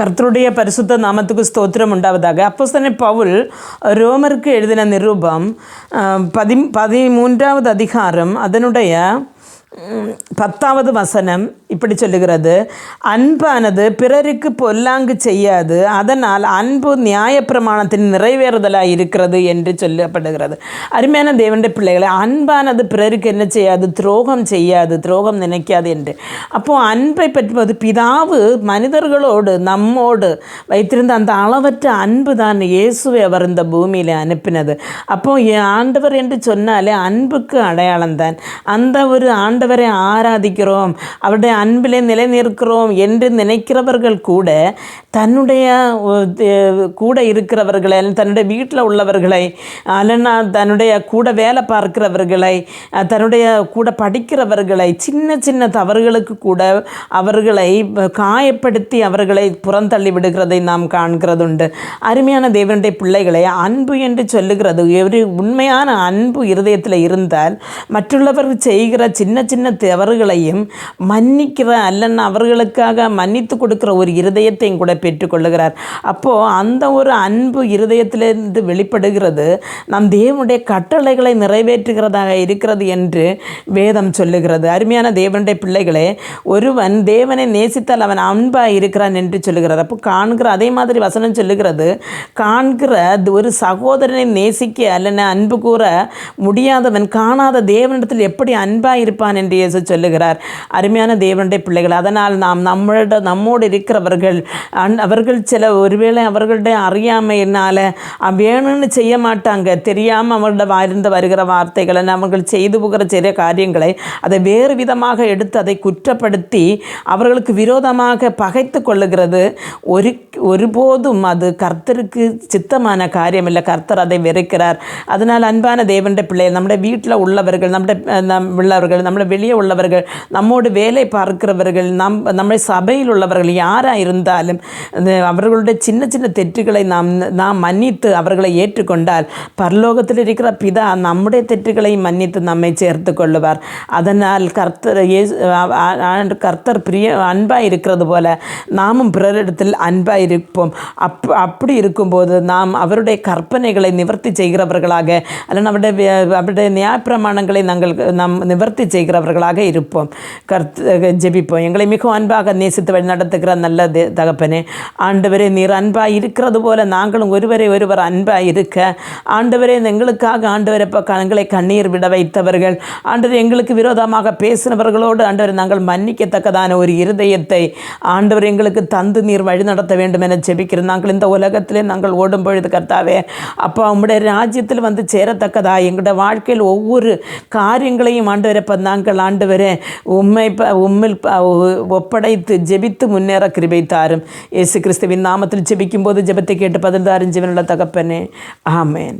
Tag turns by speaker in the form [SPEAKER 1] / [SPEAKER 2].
[SPEAKER 1] கர்த்தருடைய பரிசுத்த நாமத்துக்கு ஸ்தோத்திரம் உண்டாவதாக. அப்போ தானே பவுல் ரோமருக்கு எழுதின நிரூபம் பதி பதிமூன்றாவது அதிகாரம் அதனுடைய பத்தாவது வசனம் இப்படி சொல்லுகிறது. அன்பானது பிறருக்கு பொல்லாங்கு செய்யாது அதனால் அன்பு நியாயப்பிரமாணத்தின் நிறைவேறுதலாக இருக்கிறது என்று சொல்லப்படுகிறது. அருமையான தேவனுடைய பிள்ளைகளை அன்பானது பிறருக்கு என்ன செய்யாது? துரோகம் செய்யாது துரோகம் நினைக்காது என்று. அப்போது அன்பை பற்றுவது பிதாவு மனிதர்களோடு நம்மோடு வைத்திருந்த அந்த அளவற்ற அன்பு தான் இயேசுவை அவர் இந்த பூமியில் அனுப்பினது. அப்போது ஆண்டவர் என்று சொன்னாலே அன்புக்கு அடையாளம் தான். அந்த ஒரு ஆண்டு ஆண்டவரை ஆராதிக்கிறோம் அவருடைய அன்பிலே நிலைநிற்கிறோம் என்று நினைக்கிறவர்கள் கூட தன்னுடைய கூட இருக்கிறவர்களை தன்னுடைய வீட்டில் உள்ளவர்களை அல்லனா தன்னுடைய கூட வேலை பார்க்கிறவர்களை தன்னுடைய கூட படிக்கிறவர்களை சின்ன சின்ன தவறுகளுக்கு கூட அவர்களை காயப்படுத்தி அவர்களை புறந்தள்ளி விடுகிறதை நாம் காண்கிறதுண்டு. அருமையான தேவனுடைய பிள்ளைகளை அன்பு என்று சொல்லுகிறது. ஒரு உண்மையான அன்பு இருதயத்தில் இருந்தால் மற்றுள்ளவர்கள் செய்கிற சின்ன சின்ன தவறுகளையும் மன்னிக்கிற அல்லன்னா அவர்களுக்காக மன்னித்து கொடுக்கிற ஒரு இருதயத்தையும் கூட பெற்றுக்கொள்ளுகிறார். அப்போது அந்த ஒரு அன்பு இருதயத்திலிருந்து வெளிப்படுகிறது. நம் தேவனுடைய கட்டளைகளை நிறைவேற்றுகிறதாக இருக்கிறது என்று வேதம் சொல்லுகிறது. அருமையான தேவனுடைய பிள்ளைகளே ஒருவன் தேவனை நேசித்தால் அவன் அன்பாக இருக்கிறான் என்று சொல்லுகிறார். அப்போ காண்கிற அதே மாதிரி வசனம் சொல்லுகிறது. காண்கிற ஒரு சகோதரனை நேசிக்க அல்லன அன்பு கூற முடியாதவன் காணாத தேவனிடத்தில் எப்படி அன்பாக இருப்பான் என்று இயேசு சொல்லுகிறார். அருமையான தேவனுடைய பிள்ளைகள் அதனால் நாம் நம்மளோட நம்மோடு இருக்கிறவர்கள் அன்- அவர்கள் சில ஒருவேளை அவர்களுடைய அறியாமையினால் வேணும்னு செய்ய மாட்டாங்க. தெரியாமல் அவர்களோட வாழ்ந்து வருகிற வார்த்தைகளை அவர்கள் செய்து போகிற சில காரியங்களை அதை வேறு விதமாக எடுத்து அதை குற்றப்படுத்தி அவர்களுக்கு விரோதமாக பகைத்து கொள்ளுகிறது. ஒரு ஒருபோதும் அது கர்த்தருக்கு சித்தமான காரியம் இல்லை கர்த்தர் அதை வெறுக்கிறார். அதனால் அன்பான தேவனுடைய பிள்ளைகள் நம்முடைய வீட்டில் உள்ளவர்கள் நம்முடைய உள்ளவர்கள் நம்முடைய வெளியே உள்ளவர்கள் நம்மோடு வேலை பார்க்கிறவர்கள் நம் நம்முடைய சபையில் உள்ளவர்கள் யாராக இருந்தாலும் அவர்களுடைய சின்ன சின்ன தெற்றுகளை நாம் நாம் மன்னித்து அவர்களை ஏற்றுக்கொண்டால் பரலோகத்தில் இருக்கிற பிதா நம்முடைய தெற்றுகளை மன்னித்து நம்மை சேர்த்து கொள்ளுவார். அதனால் கர்த்தர் கர்த்தர் பிரிய அன்பாக இருக்கிறது போல நாமும் பிறரிடத்தில் அன்பாக இருப்போம். அப் அப்படி இருக்கும்போது நாம் அவருடைய கற்பனைகளை நிவர்த்தி செய்கிறவர்களாக அல்லது அவருடைய அவருடைய நியாயப்பிரமாணங்களை நாங்கள் நாம் நிவர்த்தி செய்கிற உள்ளவர்களாக இருப்போம். கர்த்த ஜெபிப்போம். எங்களை மிகவும் அன்பாக நேசித்து வழி நடத்துகிற நல்ல தகப்பனே ஆண்டவரே நீர் அன்பாக இருக்கிறது போல நாங்களும் ஒருவரை ஒருவர் அன்பாக இருக்க ஆண்டவரே எங்களுக்காக ஆண்டவரை இப்போ எங்களை கண்ணீர் விட வைத்தவர்கள் ஆண்டவர் எங்களுக்கு விரோதமாக பேசினவர்களோடு ஆண்டவர் நாங்கள் மன்னிக்கத்தக்கதான ஒரு இருதயத்தை ஆண்டவர் எங்களுக்கு தந்து நீர் வழி நடத்த வேண்டும் என ஜெபிக்கிறோம். நாங்கள் இந்த உலகத்திலே நாங்கள் ஓடும் பொழுது கர்த்தாவே அப்போ உங்களுடைய ராஜ்யத்தில் வந்து சேரத்தக்கதா எங்களுடைய வாழ்க்கையில் ஒவ்வொரு காரியங்களையும் ஆண்டவரப்ப நாங்கள் நாங்கள் ஆண்டவரே உம்மை உம்மில் ஒப்படைத்து ஜெபித்து முன்னேற கிருபை தாரும். இயேசு கிறிஸ்துவின் நாமத்தில் ஜெபிக்கும் போது ஜெபத்தை கேட்டு பதில் தாரும் ஜீவனுள்ள தகப்பனே. ஆமேன்.